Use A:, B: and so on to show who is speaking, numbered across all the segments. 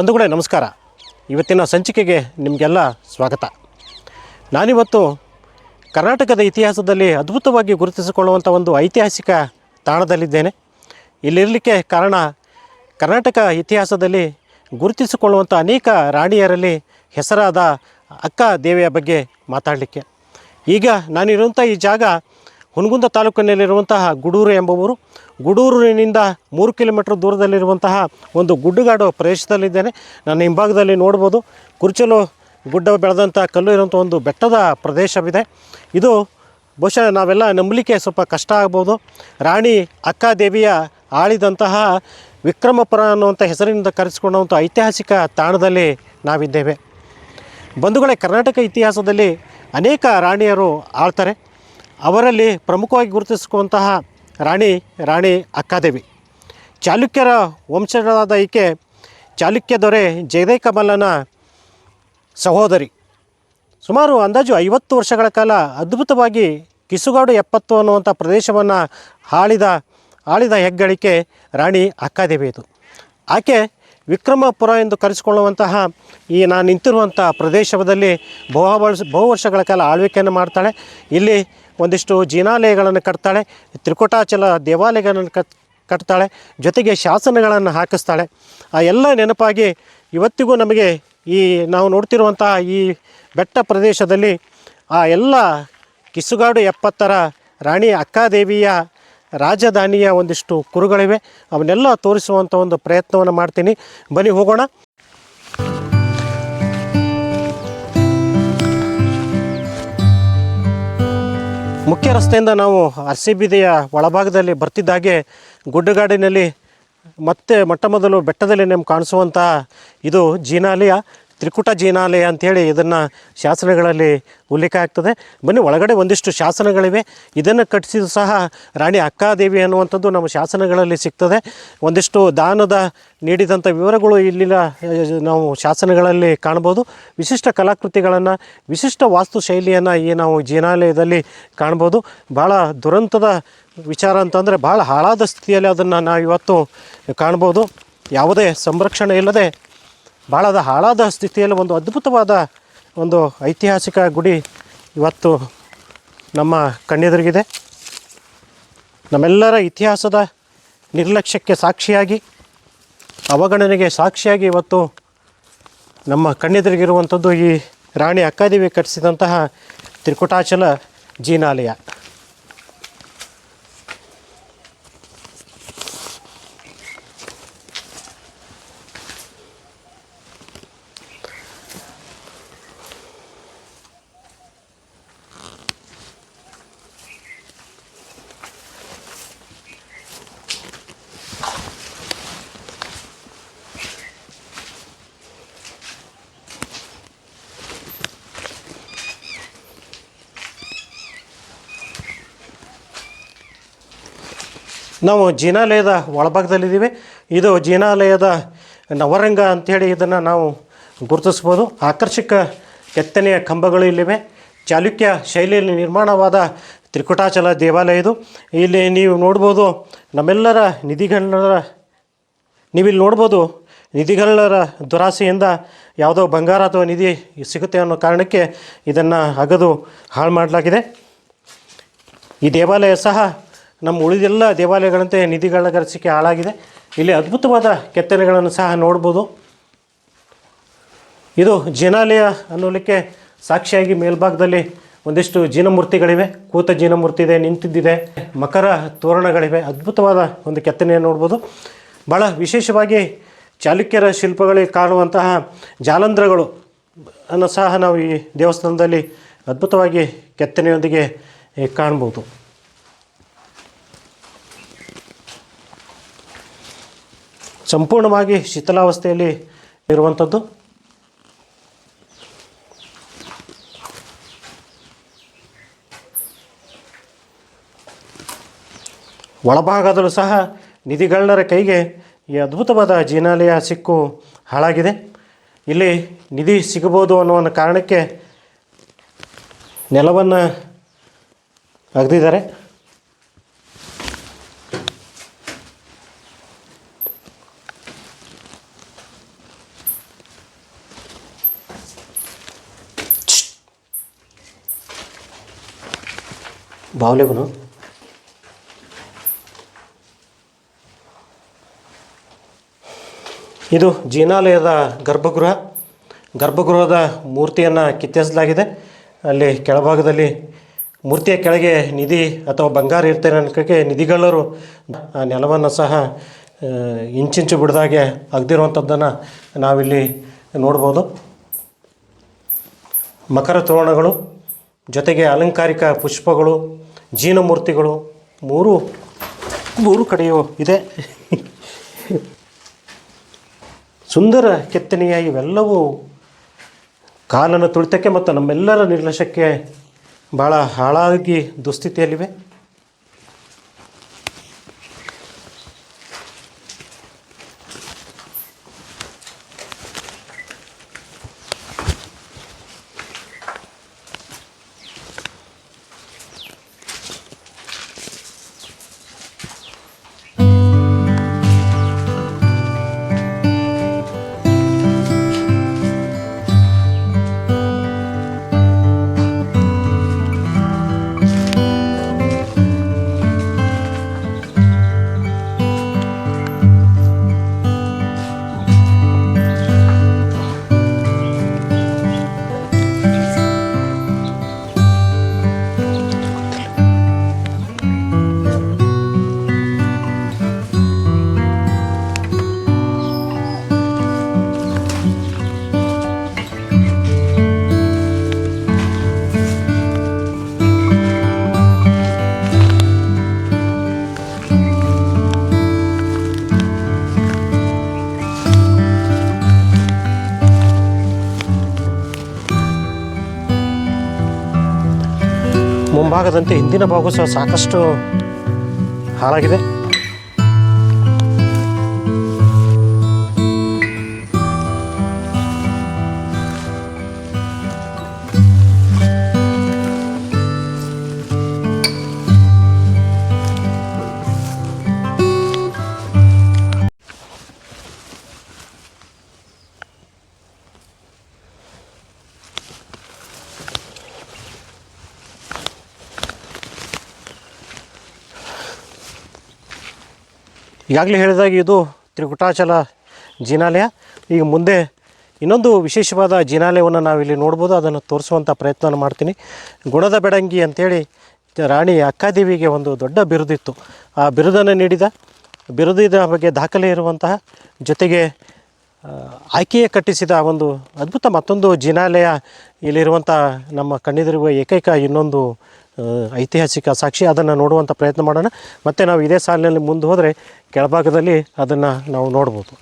A: ಬಂಧುಗಳೇ, ನಮಸ್ಕಾರ. ಇವತ್ತಿನ ಸಂಚಿಕೆಗೆ ನಿಮಗೆಲ್ಲ ಸ್ವಾಗತ. ನಾನಿವತ್ತು ಕರ್ನಾಟಕದ ಇತಿಹಾಸದಲ್ಲಿ ಅದ್ಭುತವಾಗಿ ಗುರುತಿಸಿಕೊಳ್ಳುವಂಥ ಒಂದು ಐತಿಹಾಸಿಕ ತಾಣದಲ್ಲಿದ್ದೇನೆ. ಇಲ್ಲಿರಲಿಕ್ಕೆ ಕಾರಣ ಕರ್ನಾಟಕ ಇತಿಹಾಸದಲ್ಲಿ ಗುರುತಿಸಿಕೊಳ್ಳುವಂಥ ಅನೇಕ ರಾಣಿಯರಲ್ಲಿ ಹೆಸರಾದ ಅಕ್ಕ ದೇವಿಯ ಬಗ್ಗೆ ಮಾತಾಡಲಿಕ್ಕೆ. ಈಗ ನಾನಿರುವಂಥ ಈ ಜಾಗ ಹುನಗುಂದ ತಾಲೂಕಿನಲ್ಲಿರುವಂತಹ ಗುಡೂರು ಎಂಬುವರು ಗುಡೂರಿನಿಂದ ಮೂರು ಕಿಲೋಮೀಟರ್ ದೂರದಲ್ಲಿರುವಂತಹ ಒಂದು ಗುಡ್ಡುಗಾಡು ಪ್ರದೇಶದಲ್ಲಿದ್ದೇನೆ. ನನ್ನ ಹಿಂಭಾಗದಲ್ಲಿ ನೋಡ್ಬೋದು ಕುರ್ಚಲು ಗುಡ್ಡ ಬೆಳೆದಂಥ ಕಲ್ಲು ಇರುವಂಥ ಒಂದು ಬೆಟ್ಟದ ಪ್ರದೇಶವಿದೆ. ಇದು ಬಹುಶಃ ನಾವೆಲ್ಲ ನಂಬಲಿಕ್ಕೆ ಸ್ವಲ್ಪ ಕಷ್ಟ ಆಗ್ಬೋದು. ರಾಣಿ ಅಕ್ಕಾದೇವಿಯ ಆಳಿದಂತಹ ವಿಕ್ರಮಪುರ ಅನ್ನುವಂಥ ಹೆಸರಿನಿಂದ ಕರೆಸಿಕೊಂಡಂಥ ಐತಿಹಾಸಿಕ ತಾಣದಲ್ಲಿ ನಾವಿದ್ದೇವೆ. ಬಂಧುಗಳೇ, ಕರ್ನಾಟಕ ಇತಿಹಾಸದಲ್ಲಿ ಅನೇಕ ರಾಣಿಯರು ಆಳ್ತಾರೆ. ಅವರಲ್ಲಿ ಪ್ರಮುಖವಾಗಿ ಗುರುತಿಸುವಂತಹ ರಾಣಿ ರಾಣಿ ಅಕ್ಕಾದೇವಿ. ಚಾಲುಕ್ಯರ ವಂಶಜರಾದ ಈಕೆ ಚಾಲುಕ್ಯ ದೊರೆ ಜಯದೇ ಕಮಲನ ಸಹೋದರಿ. ಸುಮಾರು ಅಂದಾಜು ಐವತ್ತು ವರ್ಷಗಳ ಕಾಲ ಅದ್ಭುತವಾಗಿ ಕಿಸುಗಾಡು ಎಪ್ಪತ್ತು ಅನ್ನುವಂಥ ಪ್ರದೇಶವನ್ನು ಆಳಿದ ಆಳಿದ ಹೆಗ್ಗಳಿಕೆ ರಾಣಿ ಅಕ್ಕಾದೇವಿ ಇದು. ಆಕೆ ವಿಕ್ರಮಪುರ ಎಂದು ಕರೆಸಿಕೊಳ್ಳುವಂತಹ ಈ ನಾನು ನಿಂತಿರುವಂಥ ಪ್ರದೇಶದಲ್ಲಿ ಬಹು ಬಹು ವರ್ಷಗಳ ಕಾಲ ಆಳ್ವಿಕೆಯನ್ನು ಮಾಡ್ತಾಳೆ. ಇಲ್ಲಿ ಒಂದಿಷ್ಟು ಜಿನಾಲಯಗಳನ್ನು ಕಟ್ತಾಳೆ, ತ್ರಿಕುಟಾಚಲ ದೇವಾಲಯಗಳನ್ನು ಕಟ್, ಕಟ್ತಾಳೆ, ಜೊತೆಗೆ ಶಾಸನಗಳನ್ನು ಹಾಕಿಸ್ತಾಳೆ. ಆ ಎಲ್ಲ ನೆನಪಾಗಿ ಇವತ್ತಿಗೂ ನಮಗೆ ಈ ನಾವು ನೋಡ್ತಿರುವಂತಹ ಈ ಬೆಟ್ಟ ಪ್ರದೇಶದಲ್ಲಿ ಆ ಎಲ್ಲ ಕಿಸುಗಾಡು ಎಪ್ಪತ್ತರ ರಾಣಿ ಅಕ್ಕಾದೇವಿಯ ರಾಜಧಾನಿಯ ಒಂದಿಷ್ಟು ಕುರುಗಳಿವೆ. ಅವನ್ನೆಲ್ಲ ತೋರಿಸುವಂಥ ಒಂದು ಪ್ರಯತ್ನವನ್ನು ಮಾಡ್ತೀನಿ. ಬನ್ನಿ ಹೋಗೋಣ. ಮುಖ್ಯ ರಸ್ತೆಯಿಂದ ನಾವು ಅರಸಿಬಿದೆಯ ಒಳಭಾಗದಲ್ಲಿ ಬರ್ತಿದ್ದಾಗೆ ಗುಡ್ಡಗಾಡಿನಲ್ಲಿ ಮತ್ತೆ ಮೊಟ್ಟ ಮೊದಲು ಬೆಟ್ಟದಲ್ಲಿ ನಮ್ಗೆ ಕಾಣಿಸುವಂಥ ಇದು ಜೀನಾಲಯ ತ್ರಿಕುಟ ಜೀನಾಲಯ ಅಂಥೇಳಿ ಇದನ್ನು ಶಾಸನಗಳಲ್ಲಿ ಉಲ್ಲೇಖ ಆಗ್ತದೆ. ಬನ್ನಿ, ಒಳಗಡೆ ಒಂದಿಷ್ಟು ಶಾಸನಗಳಿವೆ. ಇದನ್ನು ಕಟ್ಟಿಸಿದ ಸಹ ರಾಣಿ ಅಕ್ಕಾದೇವಿ ಅನ್ನುವಂಥದ್ದು ನಮ್ಮ ಶಾಸನಗಳಲ್ಲಿ ಸಿಗ್ತದೆ. ಒಂದಿಷ್ಟು ದಾನದ ನೀಡಿದಂಥ ವಿವರಗಳು ಇಲ್ಲಿನ, ನಾವು ಶಾಸನಗಳಲ್ಲಿ ಕಾಣ್ಬೋದು ವಿಶಿಷ್ಟ ಕಲಾಕೃತಿಗಳನ್ನು, ವಿಶಿಷ್ಟ ವಾಸ್ತು ಶೈಲಿಯನ್ನು ಈ ನಾವು ಜೀನಾಲಯದಲ್ಲಿ ಕಾಣ್ಬೋದು ಭಾಳ ದುರಂತದ ವಿಚಾರ ಅಂತಂದರೆ ಭಾಳ ಹಾಳಾದ ಸ್ಥಿತಿಯಲ್ಲಿ ಅದನ್ನು ನಾವು ಇವತ್ತು ಕಾಣ್ಬೋದು ಯಾವುದೇ ಸಂರಕ್ಷಣೆ ಇಲ್ಲದೆ ಭಾಳದ ಹಾಳಾದ ಸ್ಥಿತಿಯಲ್ಲಿ ಒಂದು ಅದ್ಭುತವಾದ ಒಂದು ಐತಿಹಾಸಿಕ ಗುಡಿ ಇವತ್ತು ನಮ್ಮ ಕಣ್ಣೆದುರಿಗಿದೆ. ನಮ್ಮೆಲ್ಲರ ಇತಿಹಾಸದ ನಿರ್ಲಕ್ಷ್ಯಕ್ಕೆ ಸಾಕ್ಷಿಯಾಗಿ, ಅವಗಣನೆಗೆ ಸಾಕ್ಷಿಯಾಗಿ ಇವತ್ತು ನಮ್ಮ ಕಣ್ಣೆದುರಿಗಿರುವಂಥದ್ದು ಈ ರಾಣಿ ಅಕ್ಕಾದೇವಿ ಕಟ್ಟಿಸಿದಂತಹ ತ್ರಿಕುಟಾಚಲ ಜೀನಾಲಯ. ನಾವು ಜಿನಾಲಯದ ಒಳಭಾಗದಲ್ಲಿದ್ದೀವಿ. ಇದು ಜಿನಾಲಯದ ನವರಂಗ ಅಂಥೇಳಿ ಇದನ್ನು ನಾವು ಗುರುತಿಸ್ಬೋದು. ಆಕರ್ಷಕ ಕೆತ್ತನೆಯ ಕಂಬಗಳು ಇಲ್ಲಿವೆ. ಚಾಲುಕ್ಯ ಶೈಲಿಯಲ್ಲಿ ನಿರ್ಮಾಣವಾದ ತ್ರಿಕುಟಾಚಲ ದೇವಾಲಯ ಇದು. ಇಲ್ಲಿ ನೀವು ನೋಡ್ಬೋದು ನಮ್ಮೆಲ್ಲರ ನಿಧಿಗಣ್ಣರ ನೀವಿಲ್ಲಿ ನೋಡ್ಬೋದು ನಿಧಿಗಳ್ಳರ ದುರಾಸೆಯಿಂದ ಯಾವುದೋ ಬಂಗಾರ ಅಥವಾ ನಿಧಿ ಸಿಗುತ್ತೆ ಅನ್ನೋ ಕಾರಣಕ್ಕೆ ಇದನ್ನು ಅಗದು ಹಾಳು ಮಾಡಲಾಗಿದೆ. ಈ ದೇವಾಲಯ ಸಹ ನಮ್ಮ ಉಳಿದೆಲ್ಲ ದೇವಾಲಯಗಳಂತೆ ನಿಧಿಗಳ ನಿಧಿಗಳಗರಿಸಿಕೆ ಹಾಳಾಗಿದೆ. ಇಲ್ಲಿ ಅದ್ಭುತವಾದ ಕೆತ್ತನೆಗಳನ್ನು ಸಹ ನೋಡ್ಬೋದು. ಇದು ಜಿನಾಲಯ ಅನ್ನೋಲಿಕ್ಕೆ ಸಾಕ್ಷಿಯಾಗಿ ಮೇಲ್ಭಾಗದಲ್ಲಿ ಒಂದಿಷ್ಟು ಜಿನಮೂರ್ತಿಗಳಿವೆ. ಕೂತ ಜಿನಮೂರ್ತಿ ಇದೆ, ನಿಂತಿದ್ದಿದೆ. ಮಕರ ತೋರಣಗಳಿವೆ. ಅದ್ಭುತವಾದ ಒಂದು ಕೆತ್ತನೆಯನ್ನು ನೋಡ್ಬೋದು. ಭಾಳ ವಿಶೇಷವಾಗಿ ಚಾಲುಕ್ಯರ ಶಿಲ್ಪಗಳಿಗೆ ಕಾಣುವಂತಹ ಜಾಲಂಧ್ರಗಳು ಅನ್ನು ಸಹ ನಾವು ಈ ದೇವಸ್ಥಾನದಲ್ಲಿ ಅದ್ಭುತವಾಗಿ ಕೆತ್ತನೆಯೊಂದಿಗೆ ಕಾಣ್ಬೋದು ಸಂಪೂರ್ಣವಾಗಿ ಶಿಥಿಲಾವಸ್ಥೆಯಲ್ಲಿ ಇರುವಂಥದ್ದು ಒಳಭಾಗದಲ್ಲೂ ಸಹ ನಿಧಿಗಳ್ಳರ ಕೈಗೆ ಈ ಅದ್ಭುತವಾದ ಜಿನಾಲಯ ಸಿಕ್ಕು ಹಾಳಾಗಿದೆ. ಇಲ್ಲಿ ನಿಧಿ ಸಿಗಬಹುದು ಅನ್ನೋ ಒಂದು ಕಾರಣಕ್ಕೆ ನೆಲವನ್ನು ಅಗದಿದ್ದಾರೆ. ಬಾವಲೆಗುನು. ಇದು ಜೀನಾಲಯದ ಗರ್ಭಗೃಹ. ಗರ್ಭಗೃಹದ ಮೂರ್ತಿಯನ್ನು ಕಿತ್ತೆಸಲಾಗಿದೆ ಅಲ್ಲಿ ಕೆಳಭಾಗದಲ್ಲಿ ಮೂರ್ತಿಯ ಕೆಳಗೆ ನಿಧಿ ಅಥವಾ ಬಂಗಾರ ಇರ್ತೇನೆ ಅನ್ಕೋಕ್ಕೆ ನಿಧಿಗಳರು ಆ ನೆಲವನ್ನು ಸಹ ಇಂಚಿಂಚು ಬಿಡ್ದಾಗೆ ಅಗ್ದಿರುವಂಥದ್ದನ್ನು ನಾವಿಲ್ಲಿ ನೋಡ್ಬೋದು. ಮಕರ ತೋರಣಗಳು ಜೊತೆಗೆ ಅಲಂಕಾರಿಕ ಪುಷ್ಪಗಳು ಜೀನಮೂರ್ತಿಗಳು ಮೂರು ಮೂರು ಕಡೆಯೂ ಇದೆ. ಸುಂದರ ಕೆತ್ತನೆಯ ಇವೆಲ್ಲವೂ ಕಾಲನ್ನು ತುಳಿತಕ್ಕೆ ಮತ್ತು ನಮ್ಮೆಲ್ಲರ ನಿರ್ಲಕ್ಷ್ಯಕ್ಕೆ ಭಾಳ ಹಾಳಾಗಿ ದುಸ್ಥಿತಿಯಲ್ಲಿವೆ. ಮುಂಭಾಗದಂತೆ ಹಿಂದಿನ ಭಾಗ ಸಹ ಸಾಕಷ್ಟು ಹಾಳಾಗಿದೆ. ಈಗಾಗಲೇ ಹೇಳಿದಾಗ ಇದು ತ್ರಿಕುಟಾಚಲ ಜಿನಾಲಯ. ಈಗ ಮುಂದೆ ಇನ್ನೊಂದು ವಿಶೇಷವಾದ ಜಿನಾಲಯವನ್ನು ನಾವಿಲ್ಲಿ ನೋಡ್ಬೋದು. ಅದನ್ನು ತೋರಿಸುವಂಥ ಪ್ರಯತ್ನ ಮಾಡ್ತೀನಿ. ಗುಣದ ಬೆಡಂಗಿ ಅಂಥೇಳಿ ರಾಣಿ ಅಕ್ಕಾದೇವಿಗೆ ಒಂದು ದೊಡ್ಡ ಬಿರುದಿತ್ತು. ಆ ಬಿರುದನ್ನು ನೀಡಿದ. ಬಿರುದಿದ ಬಗ್ಗೆ ದಾಖಲೆ ಇರುವಂತಹ ಜೊತೆಗೆ ಆಯ್ಕೆಯೇ ಕಟ್ಟಿಸಿದ ಒಂದು ಅದ್ಭುತ ಮತ್ತೊಂದು ಜಿನಾಲಯ ಇಲ್ಲಿರುವಂಥ ನಮ್ಮ ಕಣ್ಣಿದಿರುವ ಏಕೈಕ ಇನ್ನೊಂದು ಐತಿಹಾಸಿಕ ಸಾಕ್ಷಿ. ಅದನ್ನು ನೋಡುವಂಥ ಪ್ರಯತ್ನ ಮಾಡೋಣ. ಮತ್ತು ನಾವು ಇದೇ ಸಾಲಿನಲ್ಲಿ ಮುಂದೆ ಹೋದರೆ ಕೆಳಭಾಗದಲ್ಲಿ ಅದನ್ನು ನಾವು ನೋಡ್ಬೋದು.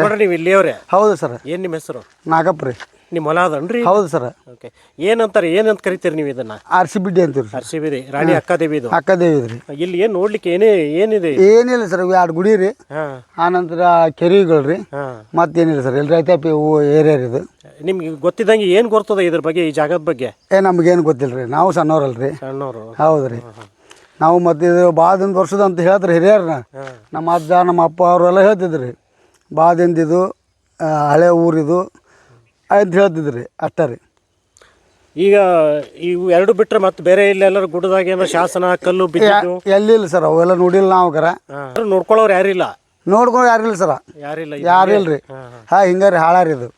A: ನೋಡ್ರಿ ನೀವು ಇಲ್ಲಿಯವರೇ?
B: ಹೌದು ಸರ್.
A: ಏನು ನಿಮ್ಮ ಹೆಸರು?
B: ನಾಗಪ್ಪ ರೀ
A: ನಿಮ್ಮ ಹೊಲ ಅದನ್ರಿ?
B: ಹೌದು ಸರ್.
A: ಓಕೆ ಏನಂತಾರೆ ಏನಂತ ಕರಿತೀರಿ ನೀವು ಇದನ್ನ?
B: ಆರ್ ಸಿ ಬಿ ಡಿ ಅಂತೀವಿ ಸಿ
A: ಬಿ ರೀ ರಾಣಿ
B: ಅಕ್ಕದೇವಿ ರೀ
A: ಇಲ್ಲಿ ಏನು ನೋಡ್ಲಿಕ್ಕೆ ಏನೇ ಏನಿದೆ?
B: ಏನಿಲ್ಲ ಸರ್ ಎರಡು ಗುಡಿ ರೀ. ಆನಂತರ ಕೆರೆಗಳು ರೀ. ಮತ್ತೇನಿಲ್ಲ ಸರ್ ಎಲ್ಲಿ ರೈತಾಪಿ ಹೂ ಏರಿಯಾ ರೀ ಇದು.
A: ನಿಮ್ಗೆ ಗೊತ್ತಿದ್ದಂಗೆ ಏನು ಗೊತ್ತದ ಇದ್ರ ಬಗ್ಗೆ ಈ ಜಾಗದ ಬಗ್ಗೆ?
B: ಏ ನಮ್ಗೇನು ಗೊತ್ತಿಲ್ಲ ರೀ ನಾವು ಸಣ್ಣವ್ರಲ್ಲ ರೀ
A: ಸಣ್ಣವರು
B: ಹೌದು ರೀ ನಾವು ಮತ್ತೆ ಇದು ಭಾಳ ವರ್ಷದ ಅಂತ ಹೇಳ್ತಾರೆ ಹಿರಿಯರ್ನ. ನಮ್ಮ ಅಜ್ಜ ನಮ್ಮ ಅಪ್ಪ ಅವರೆಲ್ಲ ಹೇಳ್ತಿದ್ರು ರೀ. ಭಾಳ ದಿನದಿದು ಹಳೆ ಊರಿದು ಅಂತ ಹೇಳ್ತಿದ್ರು ರೀ ಅಷ್ಟೇ ರೀ.
A: ಈಗ ಇವು ಎರಡು ಬಿಟ್ರೆ ಮತ್ತೆ ಬೇರೆ ಇಲ್ಲೆಲ್ಲರೂ ಗುಡ್ಡದಾಗ ಏನೋ ಶಾಸನ ಕಲ್ಲು ಬಿದ್ದು
B: ಎಲ್ಲಿಲ್ಲ ಸರ್ ಅವೆಲ್ಲ ನೋಡಿಲ್ಲ ನಾವು ಕರ.
A: ನೋಡ್ಕೊಳ್ಳೋರು ಯಾರಿಲ್ಲ?
B: ನೋಡ್ಕೊಂಡು ಯಾರಿಲ್ಲ ಸರ.
A: ಯಾರಿಲ್ಲ
B: ಯಾರು ಇಲ್ಲ ರೀ ಹಾಂ ಹಿಂಗಾರಿ ಹಾಳಾರಿ ಇದು.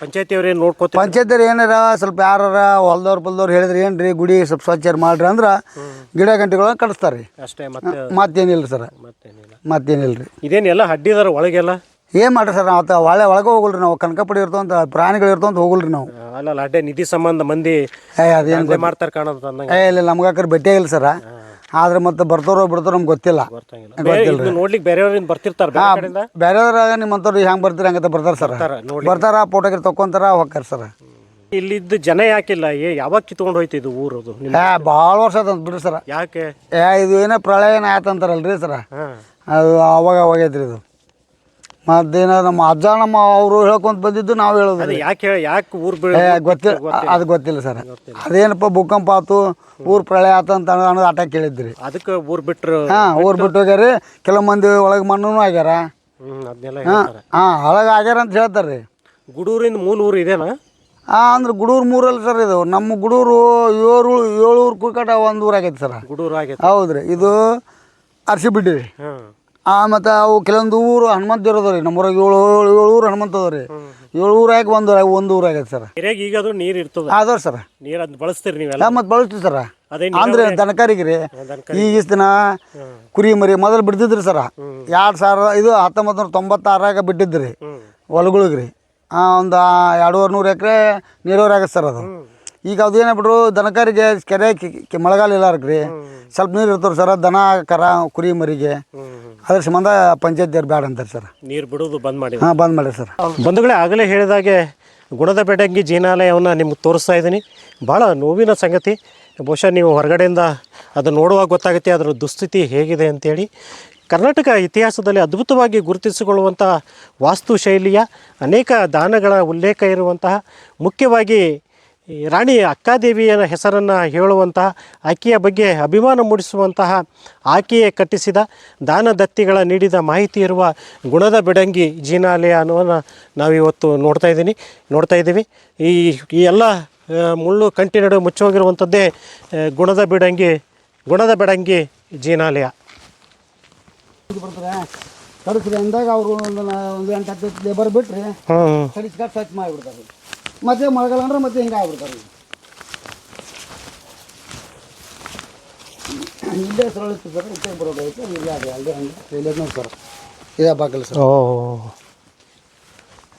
A: ಪಂಚಾಯತಿಯವ್ರು ಏನು ನೋಡ್ಕೋತ
B: ಪಂಚಾಯತಿಯವ್ರು ಏನಾರ ಸ್ವಲ್ಪ ಯಾರ ಹೊಲ್ದವ್ರು ಬಲ್ದವ್ರು ಹೇಳಿದ್ರೆ ಏನು ರೀ ಗುಡಿ ಸ್ವಲ್ಪ ಸ್ವಚ್ಛ ಮಾಡ್ರಿ ಅಂದ್ರೆ ಗಿಡ ಗಂಟೆಗಳನ್ನ ಕಡಿಸ್ತಾರೆ
A: ಅಷ್ಟೇ ಮತ್ತೆ
B: ಮತ್ತೇನಿಲ್ಲ ಸರ್.
A: ಮತ್ತೇನಿಲ್ಲ.
B: ಮತ್ತೇನಿಲ್ಲ ರೀ
A: ಇದೇನೆಲ್ಲ ಹಡ್ಡಿದಾರ ಒಳಗೆಲ್ಲ?
B: ಏನು ಮಾಡ್ರಿ ಸರ್ ನಾವು ಒಳ್ಳೆ ಒಳಗೆ ಹೋಗಲ್ರಿ ನಾವು ಕನಕಪಡಿ ಇರ್ತವಂತ ಪ್ರಾಣಿಗಳು ಇರ್ತವಂತ ಹೋಗಲ್ರಿ ನಾವು.
A: ಅಲ್ಲ ಅಲ್ಲ ಅಡ್ಡೆ ನಿಧಿ ಸಂಬಂಧ ಮಂದಿ
B: ಏ ಅದೇನು
A: ಮಾಡ್ತಾರೆ ಕಾಣೋದು
B: ಏ ಇಲ್ಲ ನಮ್ಗೆ ಹಾಕರ್ ಭೇಟಿ ಇಲ್ಲ ಸರ್. ಆದ್ರೆ ಮತ್ತೆ ಬರ್ತಾರೋ ಬಿಡ್ತಾರೋ ನಮ್ಗೆ ಗೊತ್ತಿಲ್ಲ.
A: ಗೊತ್ತಿಲ್ಲ ನೋಡ್ಲಿಕ್ಕೆ ಬೇರೆಯವ್ರಿಂದ ಬರ್ತಿರ್ತಾರೆ
B: ಬೇರೆಯವ್ರಾಗ ನಿಮ್ಮಂಥವ್ರು ಹೆಂಗೆ ಬರ್ತೀರಿ ಹಂಗಂತ ಬರ್ತಾರೆ ಸರ್.
A: ಬರ್ತಾರ
B: ಫೋಟೋಗಿರ್ ತಕೊಂತಾರ ಹೋಗ್ತಾರೆ ಸರ್.
A: ಇಲ್ಲಿದ್ದ ಜನ ಯಾಕಿಲ್ಲ ಏ ಯಾವಾಗ ಕಿತ್ಕೊಂಡು ಹೋಯ್ತು ಇದು ಊರದು ಬಹಳ
B: ಏ ಭಾಳ ವರ್ಷ ಆಯ್ತು ಬಿಡ್ರಿ ಸರ್.
A: ಯಾಕೆ?
B: ಏ ಇದು ಏನೋ ಪ್ರಳಯ ಏನ ಆಯ್ತು ಅಂತಾರಲ್ರಿ ಸರ್. ಅದು ಅವಾಗ ಹೋಗೈತ್ರಿ ಇದು. ಮತ್ತೇನ ನಮ್ಮ ಅಜ್ಜ ನಮ್ಮ ಅವರು ಹೇಳ್ಕೊಂತ ಬಂದಿದ್ದು ನಾವು ಹೇಳೋದು.
A: ಅದು ಯಾಕೆ ಹೇಳಿ ಯಾಕೆ ಊರು ಬೀಳ
B: ಏ ಗೊತ್ತಿಲ್ಲ. ಅದು ಗೊತ್ತಿಲ್ಲ ಸರ್. ಅದೇನಪ್ಪ ಭೂಕಂಪ ಆತು ಊರು ಪ್ರಳಯ ಆತ ಅಂತ ಅನ್ನೋ- ಅನ್ನೋದು ಆಟ ಕೇಳಿದ್ರಿ.
A: ಅದಕ್ಕೆ ಊರ್ ಬಿಟ್ರು
B: ಹಾಂ ಊರು ಬಿಟ್ಟು ಹೋಗ್ಯಾರಿ. ಕೆಲವು ಮಂದಿ ಒಳಗೆ ಮಣ್ಣೂ ಆಗ್ಯಾರ.
A: ಹ್ಮ್ ಅದನ್ನೆಲ್ಲ
B: ಹಾಂ
A: ಹೇಳ್ತಾರೆ.
B: ಹಾಂ ಒಳಗೆ ಆಗ್ಯಾರ ಅಂತ ಹೇಳ್ತಾರೆ ರೀ
A: ಗುಡೂರಿಂದ ಮೂಲ ಊರು ಇದೇನಾ?
B: ಆ ಅಂದ್ರೆ ಗುಡೂರು ಮೂರಲ್ಲಿ ಸರ್ ಇದು. ನಮ್ಮ ಗುಡೂರು ಏಳು ಏಳೂರು ಕುರ್ಕಟ ಒಂದು ಊರು ಆಗೈತೆ ಸರ್.
A: ಗುಡೂರು ಆಗೈತೆ.
B: ಹೌದು ರೀ ಇದು ಅರ್ಸಿಬಿಡ್ರಿ
A: ಹಾಂ
B: ಮತ್ತು ಅವು ಕೆಲವೊಂದು ಊರು ಹನುಮಂತ ಇರೋದು ರೀ. ನಮ್ಮೂರಾಗ ಏಳು ಏಳು ಏಳು ಊರು ಹನುಮಂತ ಅದಾವ ರೀ. ಏಳು ಊರಾಗ ಒಂದು ಒಂದು ಊರಾಗ ಸರ್.
A: ಹಿರಿಯಾಗ ಈಗ ಅದು ನೀರು ಇರ್ತದ?
B: ಅದಾವ ಸರ್.
A: ನೀರು ಅದನ್ನ ಬಳಸ್ತೀರಿ ನೀವೆಲ್ಲ?
B: ಮತ್ತು ಬಳಸ್ತೀವಿ ಸರ್.
A: ಅದೇ
B: ಅಂದ್ರೆ ದನಕಾರಿಗೆ ರೀ. ಈಗ ಇಷ್ಟು ದಿನ ಕುರಿ ಮರಿ ಮೊದಲು ಬಿಡ್ತಿದ್ರಿ ಸರ್. ಎರಡು ಸಾವಿರ ಇದು ಹತ್ತೊಂಬತ್ತು ನೂರ ತೊಂಬತ್ತಾರಾಗ ಬಿಟ್ಟಿದ್ರಿ. ಹೊಲಗಳಿಗೆ ರೀ. ಒಂದು ಎರಡೂವರೆ ನೂರು ಎಕರೆ ನೀರಾವರಿ ಆಗತ್ತೆ ಸರ್ ಅದು. ಈಗ ಅದು ಏನಾಗ್ಬಿಟ್ರು ದನಕರಿಗೆ ಕೆರೆ ಕಿ- ಕಿ- ಮಳೆಗಾಲ ಇಲ್ಲ ರೀ. ಸ್ವಲ್ಪ ನೀರು ಇರ್ತಾರೆ ಸರ್ ದನ ಕರ ಕುರಿ ಮರಿಗೆ. ಅದ್ರ ಸಂಬಂಧ ಪಂಚಾಯತ್ ಬೇಡ ಅಂತಾರೆ ಸರ್.
A: ನೀರು ಬಿಡೋದು ಬಂದ್ ಮಾಡಿ.
B: ಹಾಂ ಬಂದ್ ಮಾಡಿ ಸರ್.
A: ಬಂಧುಗಳೇ ಆಗಲೇ ಹೇಳಿದಾಗೆ ಗುಣದ ಬೆಡಂಗಿ ಜೀನಾಲಯವನ್ನು ನಿಮ್ಗೆ ತೋರಿಸ್ತಾ ಇದ್ದೀನಿ. ಭಾಳ ನೋವಿನ ಸಂಗತಿ. ಬಹುಶಃ ನೀವು ಹೊರಗಡೆಯಿಂದ ಅದು ನೋಡುವಾಗ ಗೊತ್ತಾಗುತ್ತೆ ಅದರ ದುಸ್ಥಿತಿ ಹೇಗಿದೆ ಅಂತೇಳಿ. ಕರ್ನಾಟಕ ಇತಿಹಾಸದಲ್ಲಿ ಅದ್ಭುತವಾಗಿ ಗುರುತಿಸಿಕೊಳ್ಳುವಂತಹ ವಾಸ್ತು ಶೈಲಿಯ ಅನೇಕ ದಾನಗಳ ಉಲ್ಲೇಖ ಇರುವಂತಹ ಮುಖ್ಯವಾಗಿ ಈ ರಾಣಿ ಅಕ್ಕಾದೇವಿಯ ಹೆಸರನ್ನು ಹೇಳುವಂತಹ ಆಕೆಯ ಬಗ್ಗೆ ಅಭಿಮಾನ ಮೂಡಿಸುವಂತಹ ಆಕೆಯೇ ಕಟ್ಟಿಸಿದ ದಾನ ದತ್ತಿಗಳ ನೀಡಿದ ಮಾಹಿತಿ ಇರುವ ಗುಣದ ಬೆಡಂಗಿ ಜೀನಾಲಯ ಅನ್ನೋವನ್ನು ನಾವಿವತ್ತು ನೋಡ್ತಾ ಇದ್ದೀನಿ ನೋಡ್ತಾ ಇದ್ದೀವಿ. ಈ ಈ ಎಲ್ಲ ಮುಳ್ಳು ಕಂಟಿ ನಡುವೆ ಮುಚ್ಚೋಗಿರುವಂಥದ್ದೇ ಗುಣದ ಬಿಡಂಗಿ ಗುಣದ ಬೆಡಂಗಿ ಜೀನಾಲಯ.
B: ಕಳಿಸ್ರಿ ಅಂದಾಗ ಅವರು ಒಂದು ಎಂಟು ಹತ್ತು ಲೇಬರ್ ಬಿಟ್ರಿ
A: ಹ್ಞೂ
B: ಕಳಿಸ್ಕೊಂಡು ಸ್ವಚ್ಛ ಮಾಡಿಬಿಡ್ತಾರೆ. ಮತ್ತೆ ಮಳೆಗಾಲ ಅಂದ್ರೆ ಮತ್ತೆ ಹಿಂಗೆ ಆಗ್ಬಿಡ್ತಾರೆ. ಇಲ್ಲೇ ಸರಳಿತ್ತು ಸರ್ ಇತ್ತೆ ಬರೋದಾಯ್ತು ಇಲ್ಲೇ ಅದೇ ಅಲ್ಲೇ ಹಂಗೆ ಇಲ್ಲೇ ಸರ್. ಇದೇ ಬಾಗಿಲು ಸರ್.
A: ಓ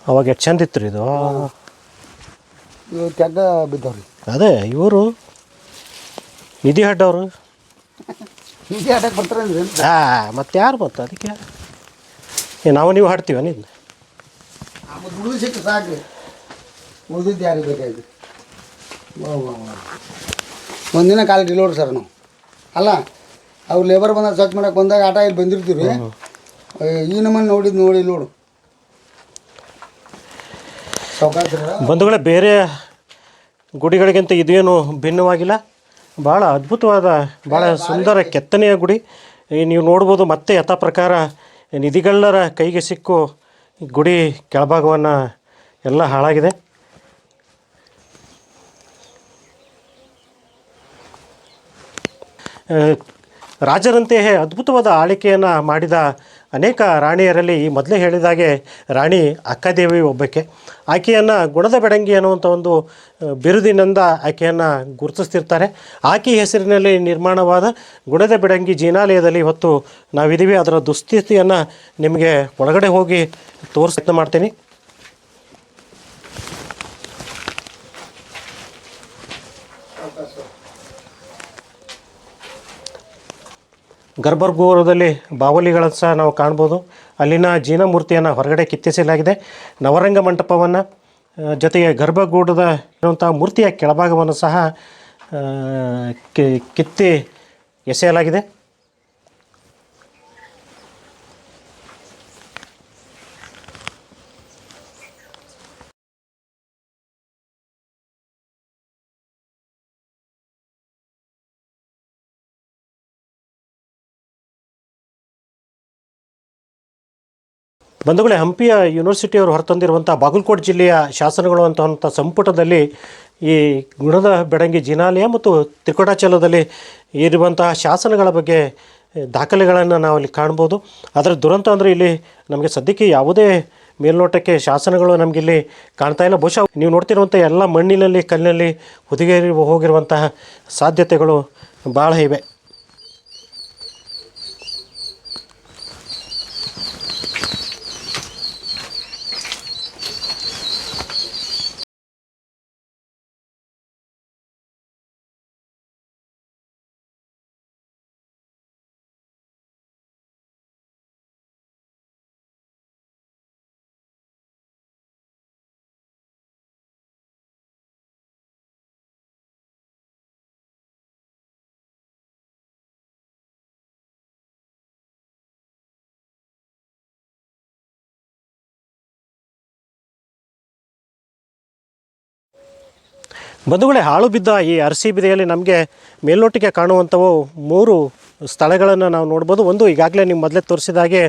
A: ಅವಾಗ ಎಷ್ಟು ಚಂದ ಇತ್ತು ರೀ ಇದು?
B: ಇವು ಕೆಗ್ಗ ಬಿದ್ದವ್ರಿ
A: ಅದೇ ಇವರು ನಿಧಿ ಹಡ್ಡವರು
B: ನಿಧಿ ಆಟಕ್ಕೆ ಬರ್ತಾರೆ ಅಂದ್ರೆ
A: ಆ ಮತ್ತೆ ಯಾರು ಬಂತ ಅದಕ್ಕೆ? ಏ, ನಾವು ನೀವು ಹಾಡ್ತೀವ ನಿನ್ನ
B: ಸಾಕ್ರಿ. ಉಳಿದಿದ್ದು ಯಾರಿಗೆ ಬೇಕಾಗಿತ್ತು ವಾ ವಾ ವಾ. ಒಂದಿನ ಕಾಲ ಡಿಲೋಡ್ ಸರ್ ನಾವು. ಅಲ್ಲ ಅವ್ರು ಲೇಬರ್ ಬಂದಾಗ ಸ್ವಚ್ಛ ಮಾಡಕ್ಕೆ ಬಂದಾಗ ಆಟ ಇಲ್ಲಿ ಬಂದಿರ್ತೀವಿ. ಈ ನಮ್ಮನ್ನು ನೋಡಿದ್ದು ನೋಡಿ ನೋಡು
A: ಬಂಧುಗಳೇ ಬೇರೆ ಗುಡಿಗಳಿಗಿಂತ ಇದೇನು ಭಿನ್ನವಾಗಿಲ್ಲ. ಭಾಳ ಅದ್ಭುತವಾದ ಭಾಳ ಸುಂದರ ಕೆತ್ತನೆಯ ಗುಡಿ. ಈ ನೀವು ನೋಡ್ಬೋದು ಮತ್ತೆ ಯಥಾ ಪ್ರಕಾರ ನಿಧಿಗಳ್ಳರ ಕೈಗೆ ಸಿಕ್ಕು ಗುಡಿ ಕೆಳಭಾಗವನ್ನು ಎಲ್ಲ ಹಾಳಾಗಿದೆ. ರಾಜರಂತೆಯೇ ಅದ್ಭುತವಾದ ಆಳಿಕೆಯನ್ನು ಮಾಡಿದ ಅನೇಕ ರಾಣಿಯರಲ್ಲಿ ಈ ಮೊದಲೇ ಹೇಳಿದಾಗೆ ರಾಣಿ ಅಕ್ಕದೇವಿ ಒಬ್ಬಕ್ಕೆ. ಆಕೆಯನ್ನು ಗುಣದ ಬೆಡಂಗಿ ಅನ್ನುವಂಥ ಒಂದು ಬಿರುದಿನಿಂದ ಆಕೆಯನ್ನು ಗುರುತಿಸ್ತಿರ್ತಾರೆ. ಆಕೆ ಹೆಸರಿನಲ್ಲಿ ನಿರ್ಮಾಣವಾದ ಗುಣದ ಬೆಡಂಗಿ ಜೀನಾಲಯದಲ್ಲಿ ಇವತ್ತು ನಾವಿದ್ದೀವಿ ಅದರ ದುಸ್ಥಿತಿಯನ್ನು ನಿಮಗೆ ಒಳಗಡೆ ಹೋಗಿ ತೋರಿಸ ಮಾಡ್ತೀನಿ. ಗರ್ಭಗೃಹದಲ್ಲಿ ಬಾವಲಿಗಳನ್ನು ಸಹ ನಾವು ಕಾಣ್ಬೋದು. ಅಲ್ಲಿನ ಜೀನಮೂರ್ತಿಯನ್ನು ಹೊರಗಡೆ ಕಿತ್ತಿಸಲಾಗಿದೆ. ನವರಂಗ ಮಂಟಪವನ್ನು ಜೊತೆಗೆ ಗರ್ಭಗೂಡದ ಇರುವಂಥ ಮೂರ್ತಿಯ ಕೆಳಭಾಗವನ್ನು ಸಹ ಕಿತ್ತಿ ಎಸೆಯಲಾಗಿದೆ. ಬಂಧುಗಳೇ, ಹಂಪಿಯ ಯೂನಿವರ್ಸಿಟಿಯವರು ಹೊರತಂದಿರುವಂಥ ಬಾಗಲಕೋಟೆ ಜಿಲ್ಲೆಯ ಶಾಸನಗಳು ಅಂತಂಥ ಸಂಪುಟದಲ್ಲಿ ಈ ಗುಣದ ಬೆಡಂಗಿ ಜಿನಾಲಯ ಮತ್ತು ತ್ರಿಕೋಟಾಚಲದಲ್ಲಿ ಇರುವಂತಹ ಶಾಸನಗಳ ಬಗ್ಗೆ ದಾಖಲೆಗಳನ್ನು ನಾವು ಇಲ್ಲಿ ಕಾಣ್ಬೋದು. ಅದರ ದುರಂತ ಅಂದರೆ ಇಲ್ಲಿ ನಮಗೆ ಸದ್ಯಕ್ಕೆ ಯಾವುದೇ ಮೇಲ್ನೋಟಕ್ಕೆ ಶಾಸನಗಳು ನಮಗಿಲ್ಲಿ ಕಾಣ್ತಾ ಇಲ್ಲ. ಬಹುಶಃ ನೀವು ನೋಡ್ತಿರುವಂಥ ಎಲ್ಲ ಮಣ್ಣಿನಲ್ಲಿ, ಕಲ್ಲಿನಲ್ಲಿ ಹುದುಗೇರಿ ಹೋಗಿರುವಂತಹ ಸಾಧ್ಯತೆಗಳು ಭಾಳ ಇವೆ. ಬಂಧುಗಳೇ, ಹಾಳು ಬಿದ್ದ ಈ ಅರಸಿ ಬಿದೆಯಲ್ಲಿ ನಮಗೆ ಮೇಲ್ನೋಟಿಗೆ ಕಾಣುವಂಥವು ಮೂರು ಸ್ಥಳಗಳನ್ನು ನಾವು ನೋಡ್ಬೋದು. ಒಂದು ಈಗಾಗಲೇ ನೀವು ಮೊದಲೇ ತೋರಿಸಿದ ಹಾಗೆ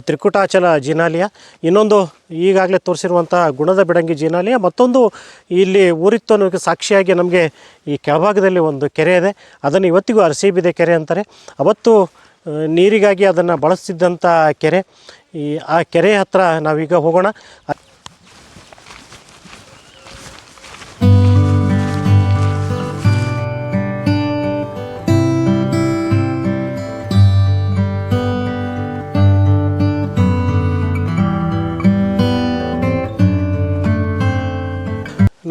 A: ತ್ರಿಕುಟಾಚಲ ಜಿನಾಲಯ, ಇನ್ನೊಂದು ಈಗಾಗಲೇ ತೋರಿಸಿರುವಂಥ ಗುಣದ ಬಿಡಂಗಿ ಜಿನಾಲಯ, ಮತ್ತೊಂದು ಇಲ್ಲಿ ಊರಿತ್ತು ಅನ್ನೋಕ್ಕೆ ಸಾಕ್ಷಿಯಾಗಿ ನಮಗೆ ಈ ಕೆಳಭಾಗದಲ್ಲಿ ಒಂದು ಕೆರೆ ಇದೆ. ಅದನ್ನು ಇವತ್ತಿಗೂ ಅರಸೀಬಿದೆ ಕೆರೆ ಅಂತಾರೆ. ಅವತ್ತು ನೀರಿಗಾಗಿ ಅದನ್ನು ಬಳಸ್ತಿದ್ದಂಥ ಕೆರೆ. ಈ, ಆ ಕೆರೆ ಹತ್ರ ನಾವೀಗ ಹೋಗೋಣ.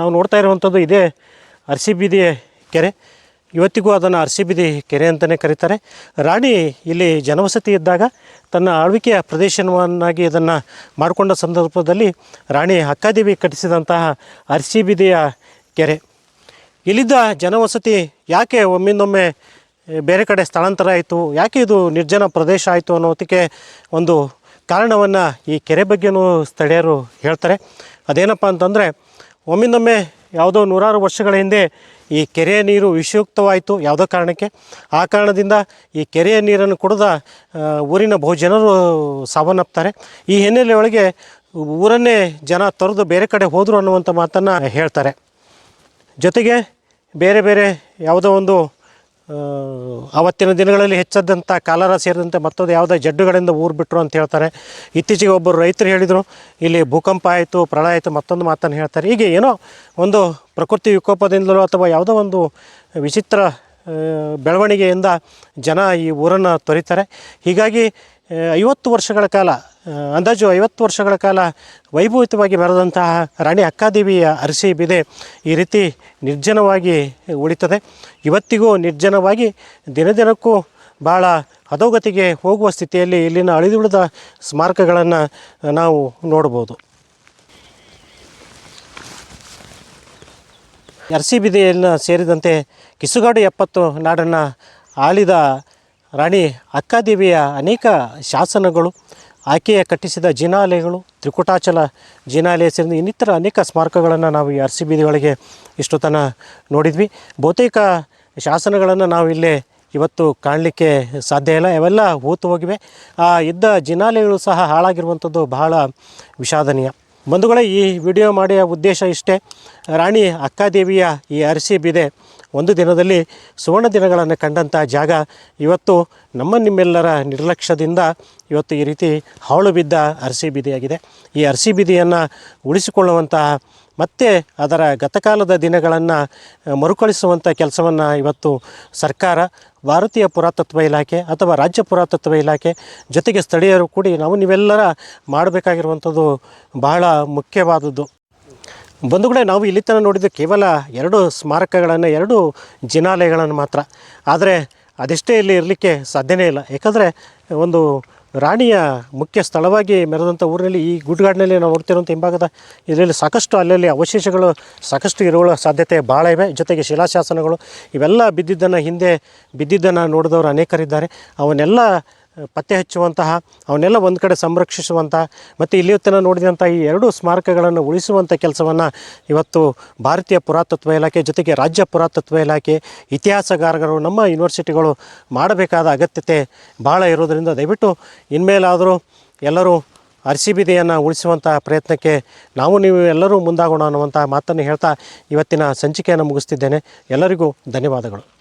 A: ನಾವು ನೋಡ್ತಾ ಇರುವಂಥದ್ದು ಇದೇ ಅರಸಿಬೀದಿ ಕೆರೆ. ಇವತ್ತಿಗೂ ಅದನ್ನು ಅರಸಿಬೀದಿ ಕೆರೆ ಅಂತಲೇ ಕರೀತಾರೆ. ರಾಣಿ ಇಲ್ಲಿ ಜನವಸತಿ ಇದ್ದಾಗ ತನ್ನ ಆಳ್ವಿಕೆಯ ಪ್ರದೇಶವನ್ನಾಗಿ ಇದನ್ನು ಮಾಡಿಕೊಂಡ ಸಂದರ್ಭದಲ್ಲಿ ರಾಣಿ ಅಕ್ಕಾದೇವಿ ಕಟ್ಟಿಸಿದಂತಹ ಅರಸಿಬೀದಿಯ ಕೆರೆ. ಇಲ್ಲಿದ್ದ ಜನವಸತಿ ಯಾಕೆ ಒಮ್ಮಿಂದೊಮ್ಮೆ ಬೇರೆ ಕಡೆ ಸ್ಥಳಾಂತರ ಆಯಿತು? ಯಾಕೆ ಇದು ನಿರ್ಜನ ಪ್ರದೇಶ ಆಯಿತು ಅನ್ನೋದಕ್ಕೆ ಒಂದು ಕಾರಣವನ್ನು ಈ ಕೆರೆ ಬಗ್ಗೆನೂ ಸ್ಥಳೀಯರು ಹೇಳ್ತಾರೆ. ಅದೇನಪ್ಪ ಅಂತಂದರೆ ಒಮ್ಮಿಂದೊಮ್ಮೆ ಯಾವುದೋ ನೂರಾರು ವರ್ಷಗಳ ಹಿಂದೆ ಈ ಕೆರೆಯ ನೀರು ವಿಷಯುಕ್ತವಾಯಿತು ಯಾವುದೋ ಕಾರಣಕ್ಕೆ. ಆ ಕಾರಣದಿಂದ ಈ ಕೆರೆಯ ನೀರನ್ನು ಕುಡಿದ ಊರಿನ ಊರಿನ ಬಹುಜನರು ಸಾವನ್ನಪ್ತಾರೆ. ಈ ಹಿನ್ನೆಲೆಯೊಳಗೆ ಊರನ್ನೇ ಜನ ತೊರೆದು ಬೇರೆ ಕಡೆ ಹೋದರು ಅನ್ನುವಂಥ ಮಾತನ್ನು ಹೇಳ್ತಾರೆ. ಜೊತೆಗೆ ಬೇರೆ ಬೇರೆ ಯಾವುದೋ ಒಂದು ಆವತ್ತಿನ ದಿನಗಳಲ್ಲಿ ಹೆಚ್ಚಾದಂಥ ಕಾಲರ ಸೇರಿದಂತೆ ಮತ್ತೊಂದು ಯಾವುದೇ ಜಡ್ಡುಗಳಿಂದ ಊರು ಬಿಟ್ಟರು ಅಂತ ಹೇಳ್ತಾರೆ. ಇತ್ತೀಚೆಗೆ ಒಬ್ಬರು ರೈತರು ಹೇಳಿದರು, ಇಲ್ಲಿ ಭೂಕಂಪ ಆಯಿತು, ಪ್ರಳಯ ಆಯಿತು, ಮತ್ತೊಂದು ಮಾತನ್ನು ಹೇಳ್ತಾರೆ. ಹೀಗೆ ಏನೋ ಒಂದು ಪ್ರಕೃತಿ ವಿಕೋಪದಿಂದಲೋ ಅಥವಾ ಯಾವುದೋ ಒಂದು ವಿಚಿತ್ರ ಬೆಳವಣಿಗೆಯಿಂದ ಜನ ಈ ಊರನ್ನು ತೊರಿತಾರೆ. ಹೀಗಾಗಿ ಐವತ್ತು ವರ್ಷಗಳ ಕಾಲ ಅಂದಾಜು ಐವತ್ತು ವರ್ಷಗಳ ಕಾಲ ವೈಭವಿತವಾಗಿ ಬರೆದಂತಹ ರಾಣಿ ಅಕ್ಕಾದೇವಿಯ ಅರಸಿ ಬಿದೆ ಈ ರೀತಿ ನಿರ್ಜನವಾಗಿ ಉಳಿತದೆ. ಇವತ್ತಿಗೂ ನಿರ್ಜನವಾಗಿ ದಿನ ದಿನಕ್ಕೂ ಭಾಳ ಅಧೋಗತಿಗೆ ಹೋಗುವ ಸ್ಥಿತಿಯಲ್ಲಿ ಇಲ್ಲಿನ ಅಳಿದುಳಿದ ಸ್ಮಾರಕಗಳನ್ನು ನಾವು ನೋಡ್ಬೋದು ಅರಸಿಬಿದೆಯನ್ನು ಸೇರಿದಂತೆ ಕಿಸುಗಾಡು ಎಪ್ಪತ್ತು ನಾಡನ್ನು ಆಳಿದ ರಾಣಿ ಅಕ್ಕಾದೇವಿಯ ಅನೇಕ ಶಾಸನಗಳು ಆಕೆಯ ಕಟ್ಟಿಸಿದ ಜಿನಾಲಯಗಳು ತ್ರಿಕುಟಾಚಲ ಜಿನಾಲಯ ಸೇರಿದ ಇನ್ನಿತರ ಅನೇಕ ಸ್ಮಾರಕಗಳನ್ನು ನಾವು ಈ ಅರಸಿ ಬೀದಿಗಳಿಗೆ ಇಷ್ಟು ನೋಡಿದ್ವಿ. ಬಹುತೇಕ ಶಾಸನಗಳನ್ನು ನಾವು ಇಲ್ಲೇ ಇವತ್ತು ಕಾಣಲಿಕ್ಕೆ ಸಾಧ್ಯ ಇಲ್ಲ. ಇವೆಲ್ಲ ಹೂತು ಹೋಗಿವೆ. ಆ, ಇದ್ದ ಜಿನಾಲಯಗಳು ಸಹ ಹಾಳಾಗಿರುವಂಥದ್ದು ಬಹಳ ವಿಷಾದನೀಯ. ಬಂಧುಗಳೇ, ಈ ವಿಡಿಯೋ ಮಾಡಿಯ ಉದ್ದೇಶ ಇಷ್ಟೇ. ರಾಣಿ ಅಕ್ಕಾದೇವಿಯ ಈ ಅರಸಿ ಬಿದೆ ಒಂದು ದಿನದಲ್ಲಿ ಸುವರ್ಣ ದಿನಗಳನ್ನು ಕಂಡಂಥ ಜಾಗ. ಇವತ್ತು ನಮ್ಮ ನಿಮ್ಮೆಲ್ಲರ ನಿರ್ಲಕ್ಷ್ಯದಿಂದ ಇವತ್ತು ಈ ರೀತಿ ಹಾಳು ಬಿದ್ದ ಅರಸಿ ಬೀದಿಯಾಗಿದೆ. ಈ ಅರಸಿ ಬೀದಿಯನ್ನು ಉಳಿಸಿಕೊಳ್ಳುವಂತಹ ಮತ್ತೆ ಅದರ ಗತಕಾಲದ ದಿನಗಳನ್ನು ಮರುಕಳಿಸುವಂಥ ಕೆಲಸವನ್ನು ಇವತ್ತು ಸರ್ಕಾರ, ಭಾರತೀಯ ಪುರಾತತ್ವ ಇಲಾಖೆ ಅಥವಾ ರಾಜ್ಯ ಪುರಾತತ್ವ ಇಲಾಖೆ ಜೊತೆಗೆ ಸ್ಥಳೀಯರು ಕೂಡಿ ನಾವು ನೀವೆಲ್ಲರ ಮಾಡಬೇಕಾಗಿರುವಂಥದ್ದು ಬಹಳ ಮುಖ್ಯವಾದದ್ದು. ಬಂಧುಗಳೇ, ನಾವು ಇಲ್ಲಿ ತನಕ ನೋಡಿದ್ದು ಕೇವಲ ಎರಡು ಸ್ಮಾರಕಗಳನ್ನು, ಎರಡು ಜಿನಾಲಯಗಳನ್ನು ಮಾತ್ರ. ಆದರೆ ಅದೆಷ್ಟೇ ಇಲ್ಲಿ ಇರಲಿಕ್ಕೆ ಸಾಧ್ಯನೇ ಇಲ್ಲ. ಯಾಕಂದರೆ ಒಂದು ರಾಣಿಯ ಮುಖ್ಯ ಸ್ಥಳವಾಗಿ ಮೆರೆದಂಥ ಊರಿನಲ್ಲಿ ಈ ಗುಡ್ಗಾಡಿನಲ್ಲಿ ನಾವು ನೋಡ್ತಿರುವಂಥ ಹಿಂಭಾಗದ ಇದರಲ್ಲಿ ಸಾಕಷ್ಟು ಅಲ್ಲಲ್ಲಿ ಅವಶೇಷಗಳು, ಸಾಕಷ್ಟು ಇರುವ ಸಾಧ್ಯತೆ ಭಾಳ ಇವೆ. ಜೊತೆಗೆ ಶಿಲಾಶಾಸನಗಳು ಇವೆಲ್ಲ ಬಿದ್ದಿದ್ದನ್ನು ಹಿಂದೆ ಬಿದ್ದಿದ್ದನ್ನು ನೋಡಿದವರು ಅನೇಕರಿದ್ದಾರೆ. ಅವನ್ನೆಲ್ಲ ಪತ್ತೆ ಹಚ್ಚುವಂತಹ, ಅವನ್ನೆಲ್ಲ ಒಂದು ಕಡೆ ಸಂರಕ್ಷಿಸುವಂತಹ ಮತ್ತು ಇಲ್ಲಿಯತ್ತನ ನೋಡಿದಂಥ ಈ ಎರಡು ಸ್ಮಾರಕಗಳನ್ನು ಉಳಿಸುವಂಥ ಕೆಲಸವನ್ನು ಇವತ್ತು ಭಾರತೀಯ ಪುರಾತತ್ವ ಇಲಾಖೆ ಜೊತೆಗೆ ರಾಜ್ಯ ಪುರಾತತ್ವ ಇಲಾಖೆ ಇತಿಹಾಸಗಾರರು, ನಮ್ಮ ಯೂನಿವರ್ಸಿಟಿಗಳು ಮಾಡಬೇಕಾದ ಅಗತ್ಯತೆ ಭಾಳ ಇರೋದರಿಂದ ದಯವಿಟ್ಟು ಇನ್ಮೇಲಾದರೂ ಎಲ್ಲರೂ ಅರಸಿಬಿದೆಯನ್ನು ಉಳಿಸುವಂಥ ಪ್ರಯತ್ನಕ್ಕೆ ನಾವು ನೀವು ಎಲ್ಲರೂ ಮುಂದಾಗೋಣ ಅನ್ನುವಂಥ ಮಾತನ್ನು ಹೇಳ್ತಾ ಇವತ್ತಿನ ಸಂಚಿಕೆಯನ್ನು ಮುಗಿಸ್ತಿದ್ದೇನೆ. ಎಲ್ಲರಿಗೂ ಧನ್ಯವಾದಗಳು.